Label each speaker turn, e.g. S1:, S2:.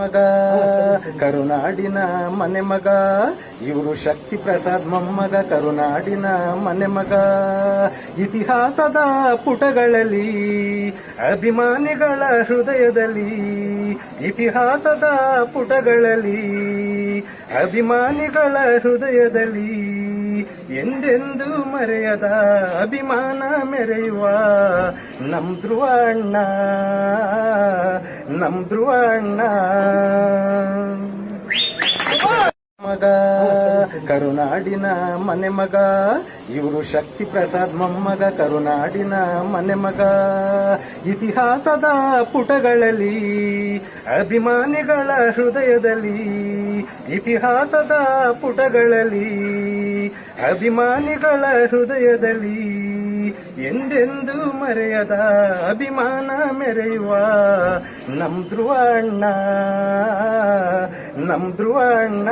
S1: ಮಗ, ಕರುನಾಡಿನ ಮನೆ ಮಗ, ಇವರು ಶಕ್ತಿ ಪ್ರಸಾದ್ ಮೊಮ್ಮಗ, ಕರುನಾಡಿನ ಮನೆ ಮಗ. ಇತಿಹಾಸದ ಪುಟಗಳಲ್ಲಿ, ಅಭಿಮಾನಿಗಳ ಹೃದಯದಲ್ಲಿ, ಇತಿಹಾಸದ ಪುಟಗಳಲ್ಲಿ, ಅಭಿಮಾನಿಗಳ ಹೃದಯದಲ್ಲಿ ಎಂದೆಂದೂ ಮರೆಯದ ಅಭಿಮಾನ ಮೆರೆಯುವ ನಮ್ ಧ್ರುವ ಅಣ್ಣ. ನಮ್ ಧ್ರುವಣ್ಣ. ಮಗ, ಕರುನಾಡಿನ ಮನೆ ಮಗ, ಇವರು ಶಕ್ತಿ ಪ್ರಸಾದ್ ಮೊಮ್ಮಗ, ಕರುನಾಡಿನ ಮನೆ ಮಗ. ಇತಿಹಾಸದ ಪುಟಗಳಲ್ಲಿ, ಅಭಿಮಾನಿಗಳ ಹೃದಯದಲ್ಲಿ, ಇತಿಹಾಸದ ಪುಟಗಳಲ್ಲಿ, ಅಭಿಮಾನಿಗಳ ಹೃದಯದಲ್ಲಿ ಎಂದೆಂದೂ ಮರೆಯದ ಅಭಿಮಾನ ಮೆರೆಯುವ ನಮ್ ಧ್ರುವ ಅಣ್ಣ ನಮ್ ಧ್ರುವ ಅಣ್ಣ.